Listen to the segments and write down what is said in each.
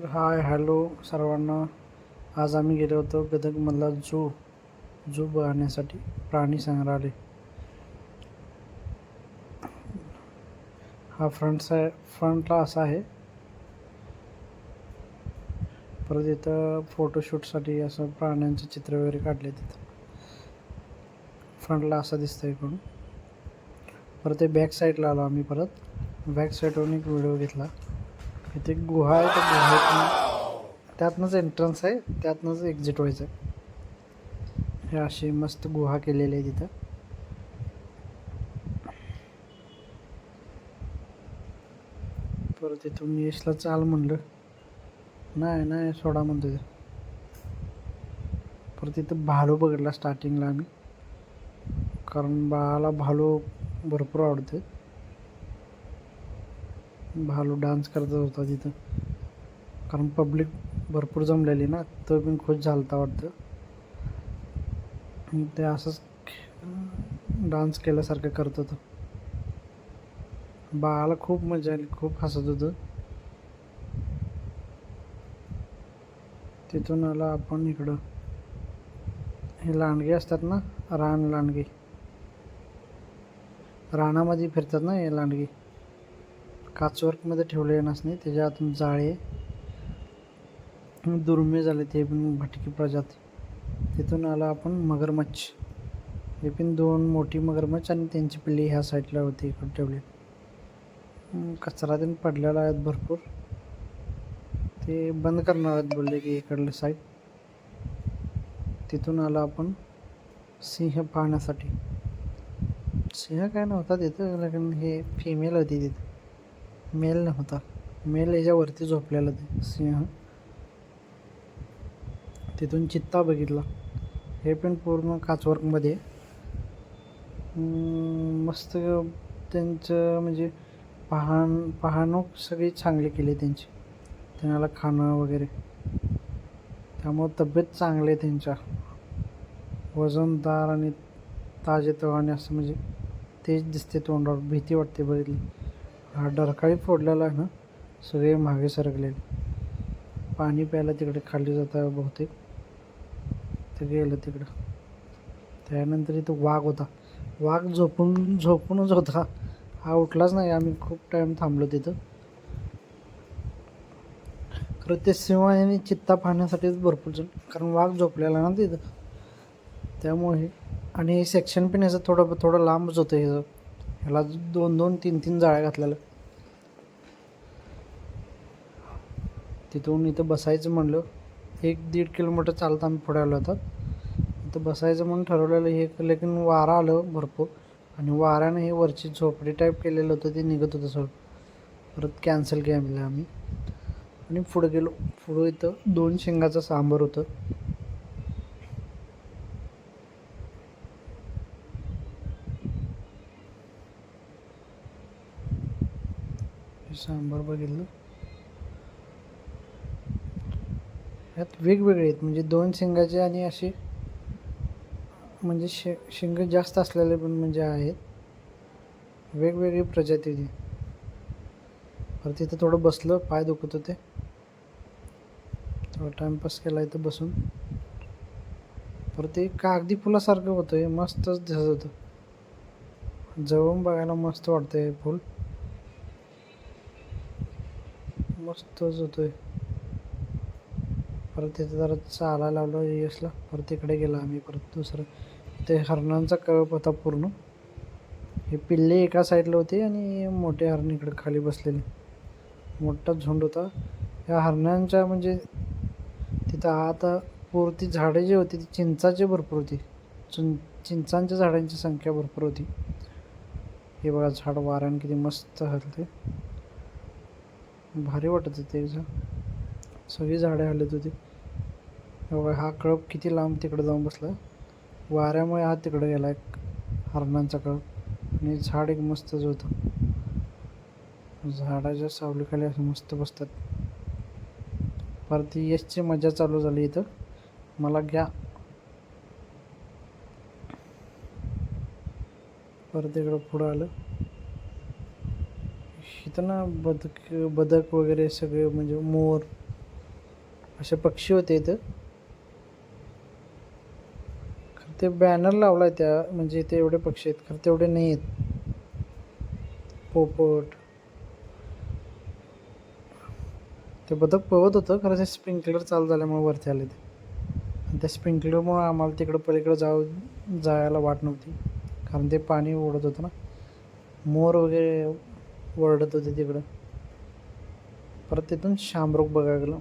तर hi hello सर्वांना. आज आम्ही गेलो होतो गदकमधला जू जू बघण्यासाठी प्राणी संग्रहालय. हा फ्रंट साय फ्रंटला असा आहे. परत इथं फोटोशूटसाठी असं प्राण्यांचे चित्र वगैरे काढले तिथं फ्रंटला असं दिसतं इकडून. परत ते बॅक साईडला आलो आम्ही परत. बॅक साईडवरून एक व्हिडिओ घेतला. इथे एक गुहा आहे त्या गुहेतनं त्यातनंच एंट्रन्स आहे त्यातनंच एक्झिट व्हायचं आहे. हे अशी मस्त गुहा केलेली आहे तिथं. परत इथून यशला चाल म्हणलं. नाही नाही सोडा म्हणतो ते. परत इथं भालू बघितला स्टार्टिंगला आम्ही. कारण बाळाला भालू भरपूर आवडते भालू डान्स करत होता तिथं. कारण पब्लिक भरपूर जमलेली ना तो पण खुश झालता वाटतं. ते असंच डान्स केल्यासारखं करत होतं. बाळाला खूप मजा आली खूप हसत होतं. तिथून आला आपण इकडं. हे लांडगे असतात ना रान लांडगे. रानामध्ये फिरतात ना हे लांडगे. काचवर्कमध्ये ठेवलेले नसणे त्याच्या आतून जाळे दुर्मिळ झाले ते पण भटकी प्रजाती. तिथून आला आपण मगरमच्छ. हे पण दोन मोठी मगरमच्छ आणि त्यांची पिल्ली ह्या साईडला होती इकडे ठेवली. कचरा त्यांनी पडलेला आहेत भरपूर. ते बंद करणार आहेत बोलले की इकडले साईड. तिथून आला आपण सिंह पाहण्यासाठी. सिंह काय नव्हता तिथं कारण हे फिमेल होती तिथं. मेल नव्हता. मेल याच्यावरती झोपलेला ते सिंह. तिथून चित्ता बघितला. हे पण पूर्ण काचवर्कमध्ये. मस्त त्यांचं म्हणजे पहाण पाहणूक सगळी चांगली केली त्यांची. त्यांना खाणं वगैरे. त्यामुळं तब्येत चांगली आहे त्यांच्या. वजनदार आणि ताजे तवाने असं म्हणजे तेच दिसते तोंडावर. भीती वाटते बघितली. हा डरकाळी फोडलेला आहे ना सगळे मागे सरकलेले. पाणी प्यायला तिकडे खाली जातं बहुतेक. ते गेलं तिकडं. त्यानंतर इथं वाघ होता. वाघ झोपून झोपूनच होता. हा उठलाच नाही. आम्ही खूप टाईम थांबलो तिथं. खरं ते सिंह आणि चित्ता पाहण्यासाठीच भरपूर जण कारण वाघ झोपलेला ना तिथं. त्यामुळे आणि हे सेक्शन पण याचं थोडं थोडं लांबच होतं ह्याचं ह्याला दोन दोन तीन तीन जाळ्या घातलेल्या. तिथून इथं बसायचं म्हणलं एक दीड किलोमीटर चालतं आम्ही पुढे आलो होतो इथं बसायचं म्हणून ठरवलेलं हे लेकिन वारा आलं भरपूर. आणि वाऱ्यानं हे वरची झोपडी टाईप केलेलं होतं ते निघत होतं सगळं. परत कॅन्सल केलं आम्ही. आणि पुढे गेलो पुढं इथं दोन शेंगाचं सांबर होतं. सांबार बघितलं. यात वेगवेगळे आहेत. म्हणजे दोन शेंगाचे आणि असे म्हणजे शे शेंग जास्त असलेले पण म्हणजे आहेत. वेगवेगळी प्रजातीचे परत तिथं थोडं बसलं पाय दुखत होते. थोडा टाइमपास केला इथं बसून. परत ते कागदी फुलासारखं होतं हे मस्तच दिसत होतं. जवळून बघायला मस्त वाटतं हे फुल. मस्तच होतोय. परत तिथे जरा चालायला लावलं यशला परत तिकडे गेला आम्ही. परत दुसरं. ते हरणांचा कळप होता पूर्ण. हे पिल्ले एका साईडला होते आणि मोठे हरण इकडे खाली बसलेले. मोठा झुंड होता. ह्या हरणांच्या म्हणजे तिथं आता पुरती झाडे जी होती ती चिंचाची भरपूर होती. चिं चिंचांच्या झाडांची संख्या भरपूर होती. हे बघा झाड वाऱ्यानं किती मस्त हलते भारी वाटत होते एकदम सगळी झाडे हलत होती. हे हा कळप किती लांब तिकडे जाऊन बसला. वाऱ्यामुळे हा तिकडे गेला एक हरणांचा कळप. आणि झाड एक मस्तच होतं. झाडाच्या सावलीखाली असं मस्त बसतात. परत यशची मजा चालू झाली इथं. मला घ्या. परत इकडं पुढं आलं. इथं ना बदक बदक वगैरे सगळे म्हणजे मोर असे पक्षी होते इथं. खरं ते बॅनर लावला आहे त्या म्हणजे इथे एवढे पक्षी आहेत. खरं तेवढे नाही आहेत. पोपट. ते बदक पवत होतं खरं ते स्प्रिंकलर चालू झाल्यामुळे वरती आले ते. आणि त्या स्प्रिंकलरमुळं आम्हाला तिकडं पलीकडं जाऊ जायला वाट नव्हती. कारण ते पाणी ओढत होतं ना. मोर वगैरे ओरडत होते तिकडं. परत तिथून शामरुख बघायला गेलो.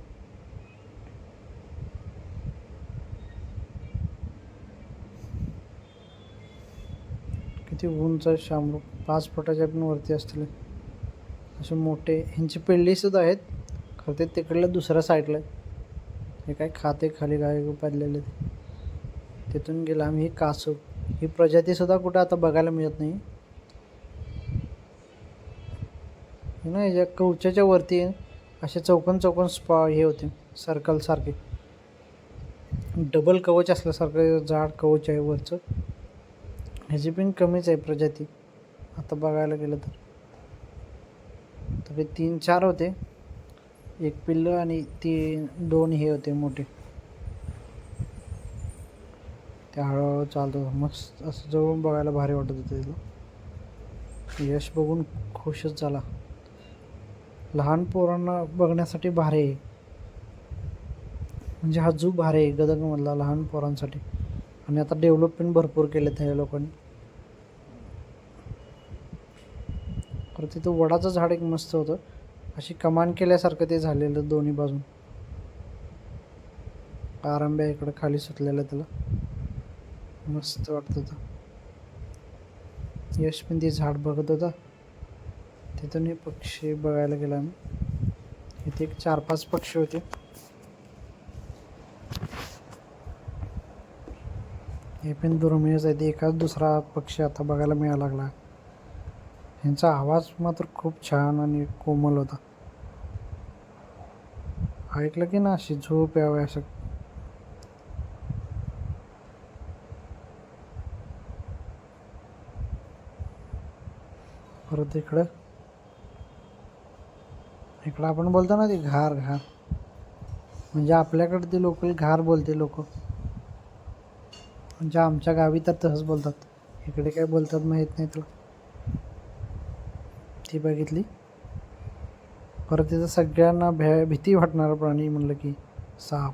किती उंच आहे शामरुख. पाच फुटाच्या पण वरती असतील असे मोठे ह्यांची पिल्लीसुद्धा आहेत. खरं ते तिकडल्या दुसऱ्या साईडला हे काय खाते खाली काय पडलेले तिथून गेला आम्ही ही कासव. ही प्रजातीसुद्धा कुठं आता बघायला मिळत नाही. नाही ना या कवचाच्या वरती असे चौकन चौकन स्पा हे होते सर्कलसारखे डबल कवच असल्यासारखं जाड कवच आहे वरचं. ह्याची पण कमीच आहे प्रजाती. आता बघायला गेलं तर. तरी तीन चार होते. एक पिल्लं आणि तीन दोन हे होते मोठे. ते हळूहळू चालतो. मस्त असं जवळून बघायला भारी वाटत होतं तिथं. यश बघून खुशच झाला. लहान पोरांना बघण्यासाठी भारी आहे. म्हणजे हा जू भारी आहे गदगमधला लहान पोरांसाठी. आणि आता डेव्हलपमेंट भरपूर केले त्या लोकांनी. परत तिथं वडाचं झाड एक मस्त होतं. अशी कमान केल्यासारखं ते झालेलं दोन्ही बाजून. आरंब्या इकडं खाली सुटलेलं त्याला. मस्त वाटत होतं. यश पण ते झाड बघत होता. तिथून हे पक्षी बघायला गेला आम्ही. इथे एक चार पाच पक्षी होते. हे पण दुर्मिळच आहे ते एकाच दुसरा पक्षी आता बघायला मिळायला लागला. यांचा आवाज मात्र खूप छान आणि कोमल होता. ऐकलं की ना अशी झोप यावं असं परत इकडं. इकडं आपण बोलतो ना ते घार घार. म्हणजे आपल्याकडे ते लोकल घार बोलते लोक. म्हणजे आमच्या गावी तर तसंच बोलतात. इकडे काय बोलतात माहीत नाही तुला. ती बघितली. परत तिथं सगळ्यांना भ्या भीती वाटणारा प्राणी म्हणलं की साप.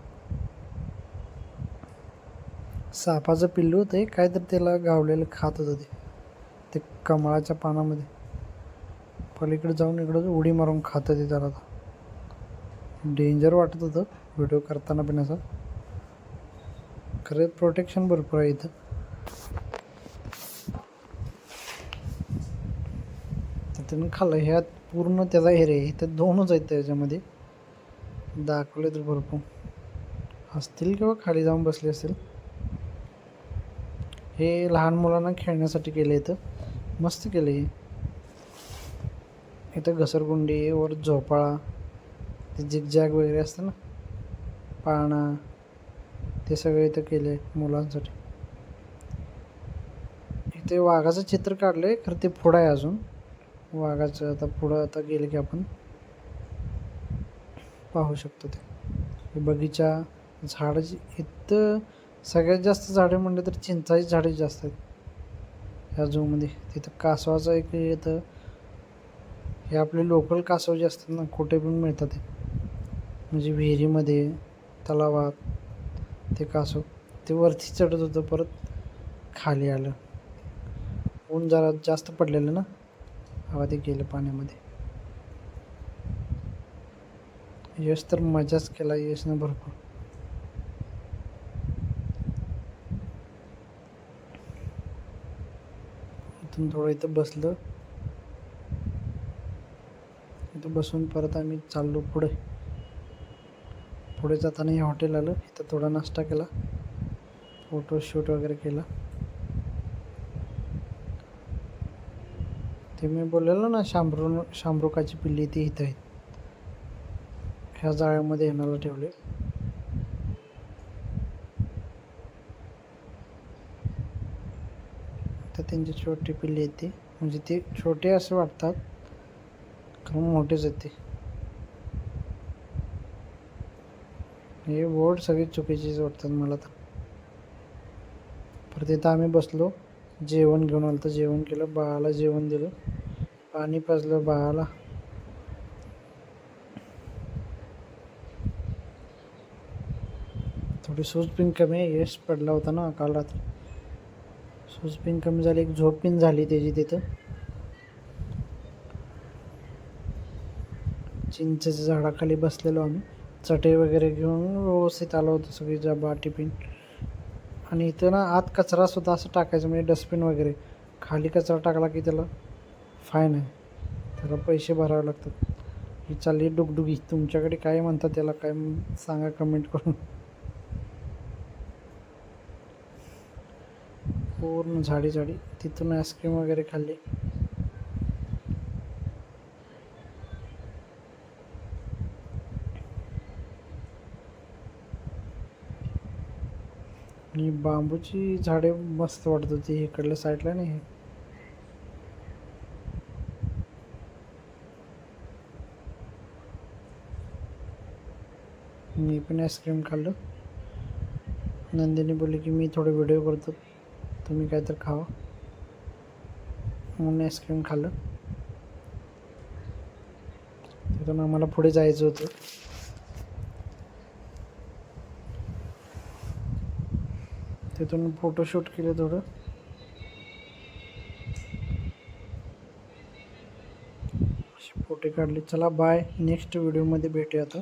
सापाचं पिल्लू होतं एक काय तर त्याला गावलेलं खात होतं ते. ते कमळाच्या पानामध्ये. पलीकडे जाऊन इकडं उडी मारून खातं ते त्याला डेंजर वाटत होतं व्हिडिओ करताना पण असं. खरं प्रोटेक्शन भरपूर आहे इथं. त्यानं खाल्लं. ह्यात पूर्ण त्याचा हेरे इथं दोनच आहेत त्याच्यामध्ये. दाखवले तर भरपूर. असतील किंवा खाली जाऊन बसले असतील. हे लहान मुलांना खेळण्यासाठी केलं इथं. मस्त केलं हे. इथं घसरगुंडी वर झोपाळा ते जिगजॅग वगैरे असतं ना? पाळणा ते सगळे इथं केले मुलांसाठी. इथे वाघाचं चित्र काढलं आहे खरं ते पुढं आहे अजून. वाघाचं आता पुढं आता गेलं की आपण पाहू शकतो ते. बगीचा झाड इथं सगळ्यात जास्त झाडे म्हणले तर चिंचाची झाडे जास्त आहेत. ह्या झूमध्ये तिथं कासवाचं एक येतं हे आपले लोकल कासव जे असतात ना कुठे पण मिळतात ते. म्हणजे विहिरीमध्ये तलावात ते कासव. ते वरती चढत होतं परत खाली आलं. ऊन जरा जास्त पडलेलं ना हवा ते गेलं पाण्यामध्ये. यश तर मजाच केला यशनं भरपूर. इथून थोडं इथं बसलं. तिथं बसून परत आम्ही चाललो पुढे. पुढे जाताना हे हॉटेल आलं. इथं थोडा नाश्ता केला. फोटोशूट वगैरे केला. ते मी बोललेलो ना शामरू शामरुकाची पिल्ली ती इथं आहेत ह्या जाळ्यामध्ये येणारा ठेवले तर त्यांची छोटी पिल्ली येते म्हणजे ते छोटे असे वाटतात. कारण मोठेच आहेत ते. हे बोर्ड सगळी चुकीचीच वाटतात मला तर. परत इथं आम्ही बसलो जेवण घेऊन आलं तर जेवण केलं बाळाला जेवण दिलं पाणी पाजलं बाळाला. थोडी सूज पिन कमी आहे यश पडला होता ना काल रात्री. सूज पिन कमी झाली एक झोप पिन झाली त्याची तिथं. चिंचेच्या झाडाखाली बसलेलो आम्ही. चटई वगैरे घेऊन व्यवस्थित आलो होतो सगळी जबा टिफिन आणि इथं ना आत कचरा सुद्धा असं टाकायचं म्हणजे डस्टबिन वगैरे. खाली कचरा टाकला की त्याला फाईन आहे. त्याला पैसे भरावे लागतात. ही चालली डुगडुगी. तुमच्याकडे काय म्हणतात त्याला काय सांगा कमेंट करून. पूर्ण झाडी झाडी. तिथून आईस्क्रीम वगैरे खाल्ली. आणि बांबूची झाडे मस्त वाटत होती इकडल्या साईडला नाही? मी पण आईस्क्रीम खाल्लं. नंदिनी बोलली की मी थोडे व्हिडिओ करतो. तुम्ही काय तर खावा. म्हणून आईस्क्रीम खाल्लं. तिथून आम्हाला पुढे जायचं होतं. तिथून फोटोशूट केले थोडं. फोटो काढले. चला बाय नेक्स्ट व्हिडिओमध्ये भेटूया आता.